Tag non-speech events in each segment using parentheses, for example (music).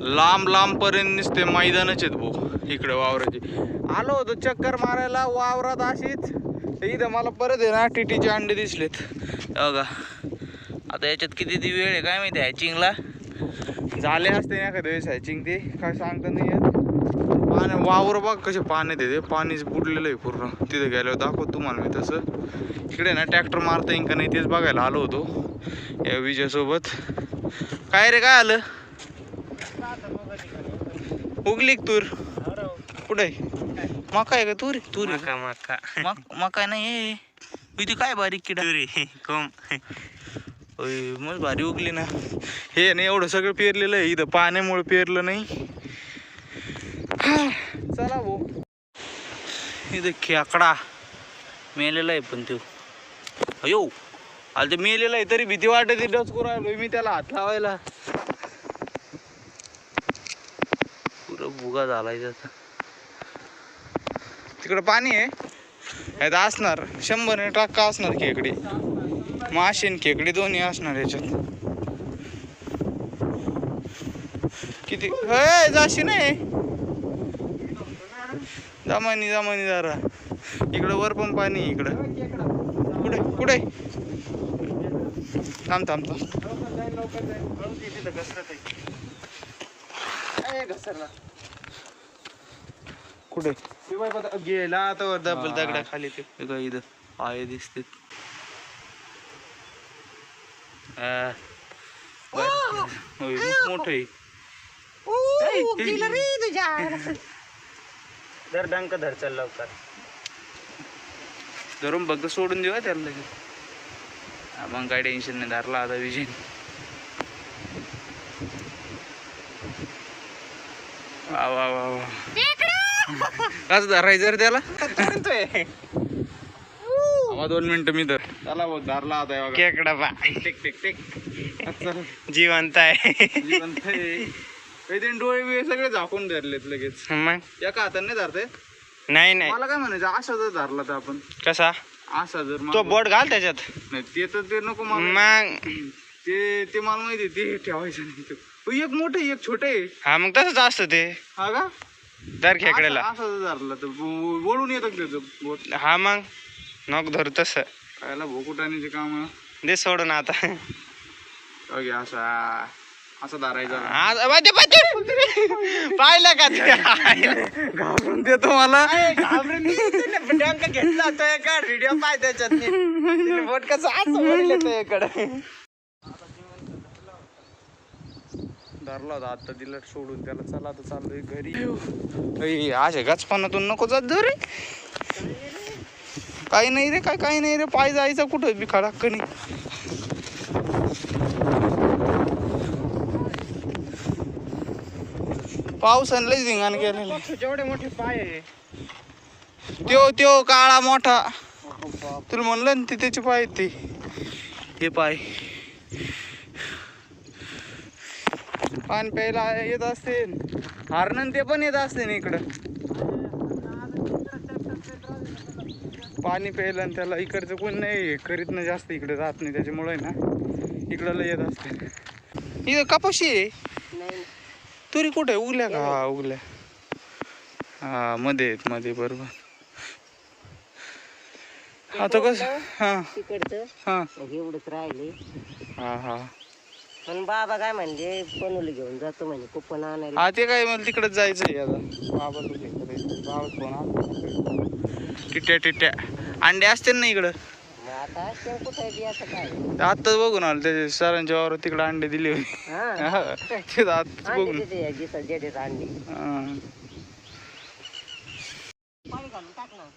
लांब लांब पर्यंत नुसते मैदानच आहेत भाऊ इकडे वावराची. आलो होतो चक्कर मारायला वावरात अशीच. इथं मला परत आहे ना टिटीचे अंडे दिसलेत. हे बघा. आता याच्यात किती ती वेळ आहे काय माहिती हॅचिंगला झाले असते ना एखाद्या वेळेस हॅचिंग ते काय सांगता नाही येत. पाण्या वावर बघ कसे पाण्यात येते. ते पाणीच बुडलेलं आहे पूर्ण. तिथे गेल्यावर दाखवतो तुम्हाला मी तसं. इकडे ना ट्रॅक्टर मारता येईन का नाही तेच बघायला आलो होतो. या विजयासोबत. काय रे काय आलं? उगली तूर? कुठे मका आहे का तूर तूर? मका मक- मका नाही. इथे काय बारीक किडा? तुरी कोम मग भारी उगली ना. हे नाही एवढं सगळं पेरलेलं आहे. इथं पाण्यामुळे पेरलं नाही. चला भाऊ. इथं खेकडा मेलेला आहे पण तो. अयो आलं ते मेलेला आहे तरी भीती वाटते डचकू राहिलो मी त्याला हात लावायला. भुगा झालाय त्याचा. तिकडं पाणी आहे. असणार शंभर टक्का असणार खेकडी. मासे आणि खेकडे दोन्ही असणार याच्यात. किती? हे जाशी नाही जमानी जमानी जरा. इकडं वर पण पाणी आहे इकडं. कुठे? कुठे? थांब थांब थांब. कुठे? गेला आता वर दबल दगडा खाली ते. काय इथं पाय दिसते मोठ आहे. धर डंक धर चल लवकर. धरून बघ सोडून देऊ त्याला लगेच. मग काय टेन्शन नाही धरला आता विजय वा वा वा वा. कसं धरायचं रे त्याला? आवा दोन मिनिटं मी धर. त्याला बघ धरला आता बघा. केकडा बा टिक टिक टिक. चल. जिवंत आहे. जिवंत आहे. ते डोळे बिळे सगळे झाकून धरलेत लगेच. मग? एका हाताने नाही धरते? नाही नाही. मला काय म्हणायचं असा जर धरला तर आपण. कसा? असा जर तो बोट घाल त्याच्यात. नाही ते तर ते नको मग. ते ते मला माहिती ते ठेवायचं नाही ते. एक मोठं एक छोटे हा मग तसंच असतं ते. हा का? दर खेकड्याला असं धरला तर वळून येतं त्याचं बोट. हा मग. नको धरू तसं. भोकुटाण्याचे काम. दे सोडून आता. ओके असा असा धरायचा. आज बाजे पाहिलं का ते? घाबरून देतो मला. घेतला होता एका. व्हिडिओ पाय त्याच्यात बोट कसं असं वळलं तो इकडं धरला होता. आता दिला सोडून त्याला. चला आता चाललोय घरी. अशा गचपानातून नको जात जा रे. काही नाही रे काय काही नाही रे. पाय जायचं कुठं? बी खडाक्कनी पावसानं लय धिंगाण केलेलं. जेवढे मोठे पाय आहे. त्यो त्यो काळा मोठा. तुला म्हणलं ना ते त्याचे पाय ते. हे पाय. पाणी प्यायला येत असते. हरणं ते पण येत असते इकडं. पाणी प्यायला आणि त्याला इकडचं कोण नाही करीत ना जास्त इकडे राहत नाही त्याच्यामुळे ना इकडं लय येत असते. इथं कपाशी आहे? तुरी कुठे उगल्या का? हा उगल्या हा मध्ये आहेत मध्ये बरोबर. आता कस? हा. हा. एवढंच राहिले हा हा. पण बाबा काय म्हणले पनोली घेऊन जातो म्हणे कुपन आणायला. हा ते काय मला तिकडच जायचंय आता. बाबा तू बाबा फोन आला? टिट्या टिट्या. अंडे असते ना इकडं? मग आता असते कुठे बी असं काय? आत्ताच बघून आलं त्याचे सरांच्या वावर तिकडे अंडे दिले होते. हा. (laughs) हा, आत्ताच बघून. हा. पाणी घालून टाक ना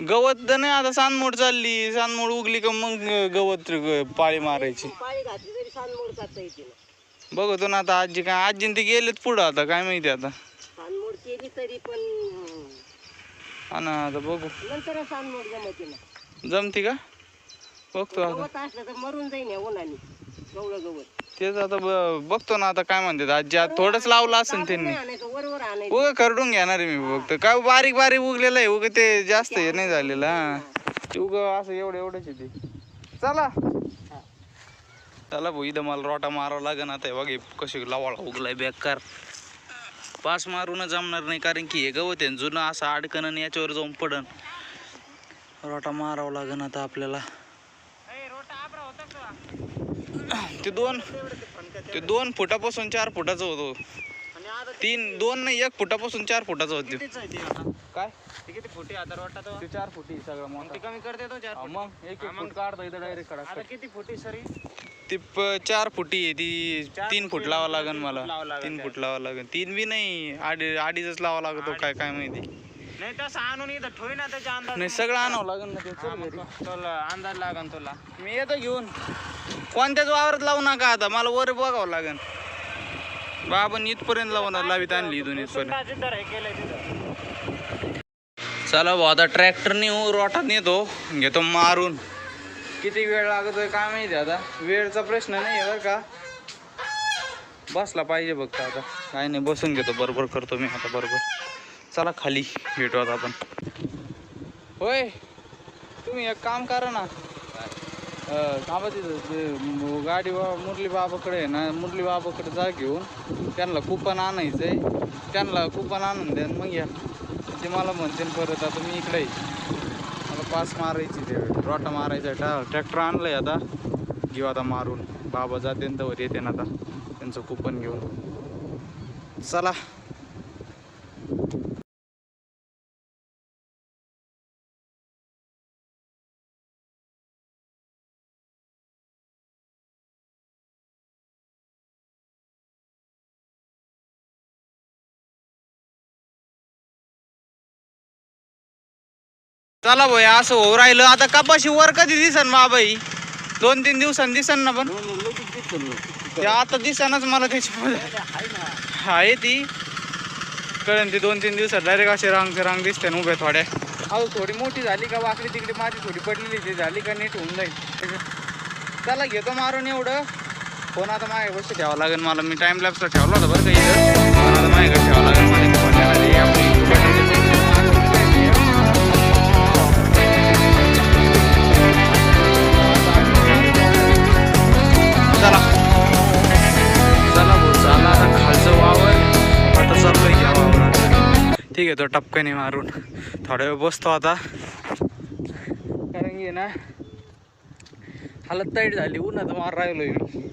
गवत तर नाही आता सानमोड चालली. सानमोड उगली का मग गवत पाळी मारायची. बघतो ना आता आजी काय आजी ते गेलेत पुढं आता काय माहिती आता. सानमोड केली तरी पण हा ना आता बघू. नंतर जमते ना. जमती का? बघतो आता. गवत असलं तर मरून जाईन उन्हाने. गवत. तेच आता ब- बघतो ना आता काय म्हणतात आजी आता थोडंच लावलं असेल त्यांनी. नाही आणायचं वरवर आणायचं. उग करडून घेणार आहे मी बघतो काय बारीक बारीक उगलेलं आहे उग ते जास्त हे नाही झालेलं हा. ते उग असं एवढं एवढंच आहे ते. चला. चला भाऊ इथं मला रोटा मारावा लागेल आता हे बघ हे कशी लावाळा उगलाय बेकार. पास मारूनच जमणार नाही कारण की हे गवत आहे जुनं असं अडकन आणि याच्यावर जाऊन पडन रोटा मारावा लागेल आता आपल्याला. ते दोन ते दोन फुटापासून चार फुटाचं होतो. तीन दोन नाही एक फुटापासून चार फुटाचं होतं कितीच आहे ते. आता काय? ते किती फुटी तो चार फुटी सगळं मग ते कमी करते तो चार फुटी. मग एक एक फूट काढता इथं डायरेक्ट आता काढा किती फुटी सरी? ती प- चार फुटी आहे ती तीन फूट लावा लागेल मला. तीन. फूट लावा लागेल. तीन बी नाही अडी अडीचच लावा लागतो काय काय माहिती. नाही तसं आणून इथं ठेवी ना त्याच्या अंदाज नाही सगळं आणावं लागेल ना ते हा, चल मग घरी. तो- तुला अंदाज लागन तुला. मी येतो घेऊन. कोणत्याच वावरात लावू नका आता. मला वर बघावं लागेल. बाबांनी इथपर्यंत लावून लावीत आणली इथून इथपर्यंत. केलंय तिथं? चला भाऊ आता ट्रॅक्टरने रोटात नेतो. घेतो मारून. किती वेळ लागतोय काय माहिती आता? वेळचा प्रश्न नाही आहे बरं का. बसला पाहिजे फक्त आता. काय नाही बसून घेतो. बरोबर करतो मी आता बरोबर. चला खाली भेटू आता आपण. होय. तुम्ही एक काम करा ना. अं, तिथं. ते गाडी बा मुरली बाबाकडे आहे ना मुरली बाबाकडे जा घेऊन. त्यांना कुपन आणायचं आहे त्यांना कुपन आणून द्या मग या. ते मला म्हणते परत आता मी इकडे मला पास मारायची ते रोटा मारायचा टा ट्रॅक्टर आणलंय आता. घेऊ आता मारून. बाबा जाते तवर येते ना आता. त्यांचं कुपन घेऊन. चला. चला भाई असं होऊ राहिलं. आता कपाशी वर कधी दिसन बाबाई दोन तीन दिवसांनी दिसन ना पण. ते आता दिसनच मला त्याची आहे ती. कळन ती दोन तीन दिवसात डायरेक्ट असे रांग रांग दिसते ना उभ्या थोड्या. अहो थोडी मोठी झाली का वाकडी तिकडे माझी थोडी पडलेली ती झाली का नीट होऊन जाईल. त्याला घेतो मारून एवढं. फोन आता माझ्या गोष्ट ठेवावं लागेल मला. मी टाइम लॅप्सला ठेवला होता बरं काही इथं. आता माझ्याकडे ठेवावं लागेल. वावरात टपक्याने मारून. थोडा वेळ बसतो आता. कारण की ना हालत ताईट झाली. उन्हात मार राहिलोय मी.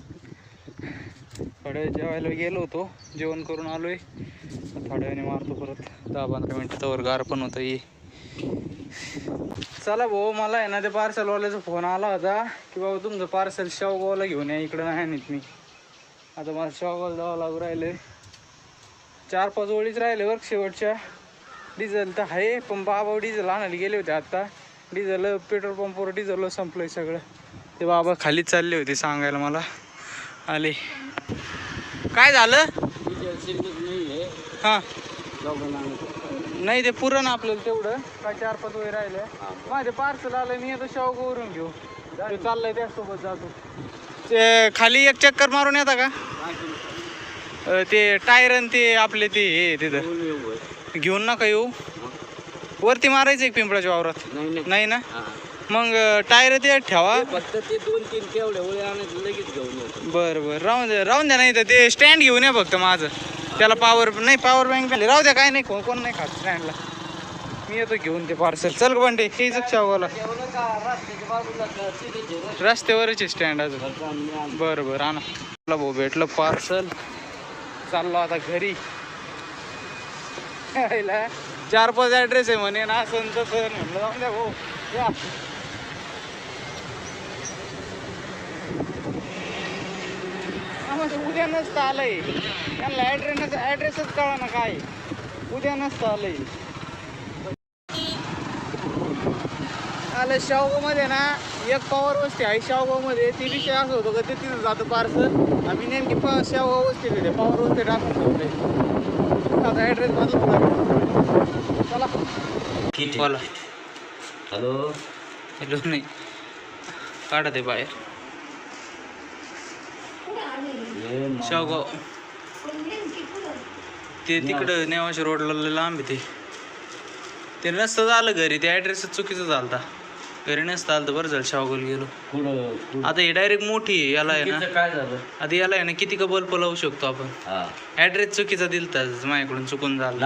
थोड्या वेळ जेवायला गेलो होतो. जेवण करून आलोय. थोड्या वेळाने मारतो परत. दहा पंधरा मिनटं तवर गार पण होतं ये चला भाऊ मला आहे ना ते पार्सलवाल्याचा फोन आला होता की बाबा तुमचं पार्सल शेवगावला घेऊन या. इकडं नाही आणत मी. आता मला शेवगावला जावं लागू राहिलं चार पाच ओळीच राहिले बरं शेवटच्या. डिझेल तर आहे पण बाबा डिझेल आणायला गेले होते आता. डिझेल पेट्रोल पंपवर डिझेल संपलंय सगळं. ते बाबा खालीच चालले होते सांगायला मला. आले. काय झालं? हां. नाही. ते पुरण आपल्याला तेवढं. काय चार पाच वय राहिले माझे पार्सल आलं मी आता शेवगावरून घेऊ. ते चाललंय त्यासोबत जातो. ते खाली एक चक्कर मारून येता का? ते टायर आणि ते आपले ते हे तिथं. घेऊन नका येऊ. वरती मारायचं एक पिंपळाच्या वावरात. नाही ना? मग टायर ते ठेवा. फक्त ते दोन तीन केवढे ओळे आणायचे लगेच घेऊन येतो बरं बरं. राहून द्या राहून द्या नाही तर ते स्टँड घेऊन या फक्त माझं. त्याला पॉवर नाही पॉवर बँक राहू द्या काय नाही कोण कोण नाही खात स्टँडला. मी येतो घेऊन ते पार्सल चल पण ते शावगावला रस्त्यावरच स्टँड अजून. बरं बरं आणा. भाऊ भेटलं पार्सल चाललो आता घरी. चार पाच ॲड्रेस आहे म्हणे ना असं न तसं म्हणलं जाऊन द्या भाऊ या. आम्हाला उद्या नसतं आलंय. त्यांना ॲड्रेस ॲड्रेसच कळा ना काय. उद्या नसतं आलंय. आलं शावगावमध्ये ना एक पॉवर वस्ती आहे शावगावमध्ये ती विषय असं होतो का ते तिथं जातं पार्सल. आम्ही नेमकी प शावगाव वस्ती तिथे पॉवर वस्ती टाकून ठेवले. आता ॲड्रेस लागेल चला. बोला. हॅलो हॅलो नाही. काढा ते बाहेर. शावगाव ते तिकडं नेवाशी रोडला लांब आहे ते. ते नसतं झालं घरी ते ॲड्रेसच चुकीचं झालता. घरी नसतं आलं तर बरं झालं शावगल गेलो. आता हे डायरेक्ट मोठी आहे याला आहे ना. काय झालं? आता याला आहे ना किती का बल्ब लावू शकतो आपण? ॲड्रेस चुकीचा दिलता माझ्याकडून चुकून झाला.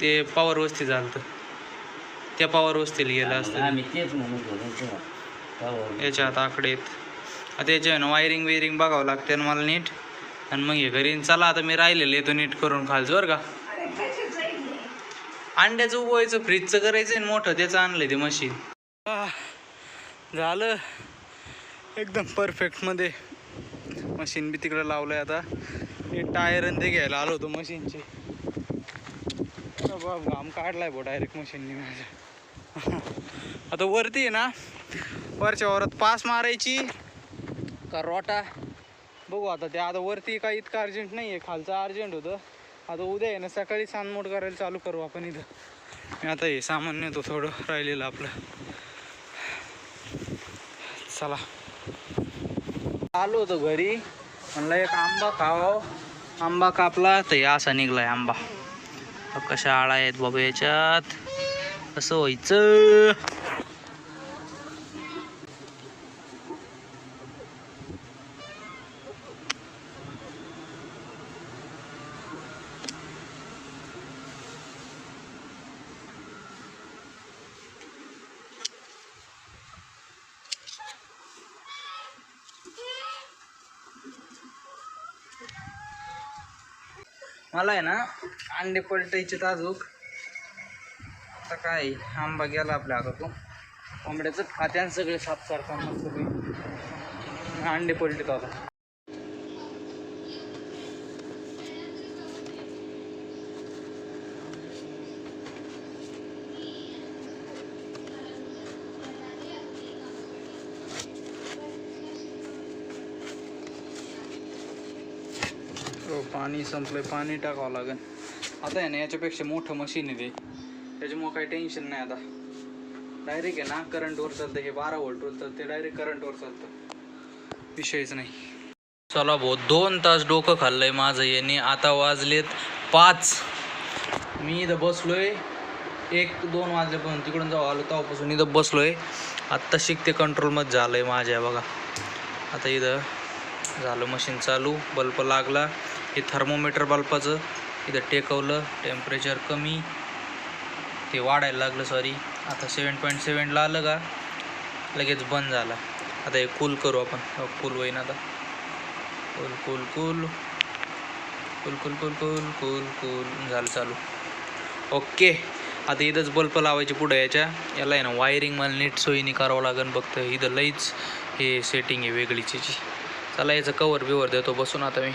ते? पॉवर वस्ती झालं त्या पॉवर वस्तीला गेलं असतं. आम्ही तेच म्हणून होतो तेव्हा. तेव्हा. याच्या आता आकडे आता याच्या ना वायरिंग वेरिंग बघावं लागते ना मला नीट. आणि मग हे घरी चला आता मी राहिलेलं येतो नीट करून खालचं बरं का? अंड्याचं उभवायचं फ्रीजचं करायचं आहे मोठं त्याचं आणलंय ते मशीन झालं. एकदम परफेक्टमध्ये मशीन बी तिकडे लावलंय आता. हे टायर आणि ते घ्यायला आलो होतो मशीनचे बाब घाम काढलाय भाऊ डायरेक्ट मशीननी माझ्या आता वरती आहे ना वरच्या वरात पास मारायची. का रोटा? बघू आता ते आता वरती काही इतकं अर्जंट नाही आहे खालचं अर्जंट होतं. आता उद्या आहे ना सकाळी सानमोड करायला चालू करू आपण इथं. मी आता हे सामान नेतो थोडं राहिलेलं आपलं. चला. आलो होतो घरी. म्हणलं एक आंबा खावा. आंबा कापला तर हे असा निघलाय आंबा. कशा आळा आहेत बाबा याच्यात. कसं व्हायचं. मला आहे ना अंडे पलटायचे ताजूक आता काय आंबा गेला आपल्या हातातून कोंबड्याचं खात्यान सगळे साफ करताना सगळे अंडे पलटत आता. पाणी संपलंय पाणी टाकावं लागेल. आता आहे ना याच्यापेक्षा मोठं मशीन आहे ते. त्याच्यामुळं काही टेन्शन नाही आता. डायरेक्ट आहे ना करंटवर चालतं हे बारा व्होल्टवर चालतं ते डायरेक्ट करंटवर चालतं. विषयच नाही. चला भाऊ दोन तास डोकं खाल्लंय माझं याने. आता वाजलेत पाच. मी इथं बसलोय. एक दोन वाजल्यापासून तिकडून जाऊ आलो तेव्हापासून इथं बसलोय. आत्ता शिकते कंट्रोलमध्ये झालं आहे माझ्या बघा. आता इथं झालं मशीन चालू बल्ब लागला. हे थर्मोमीटर बल्बाचं इथं टेकवलं टेम्परेचर कमी. ते वाढायला लागलं सॉरी आता सेवन पॉईंट सेवनला आलं का लगेच बंद झाला. आता हे कूल करू आपण. हो, कूल होईन आता. Cool cool cool cool cool cool cool cool cool झालं चालू. ओके आता इथंच बल्ब लावायचे पुढं याच्या. याला आहे ना वायरिंग मला नीट सोयीने करावं लागेल बघतं इथं लईच हे सेटिंग आहे वेगळीची चला याचं कवर बिवर देतो. बसून आता मी.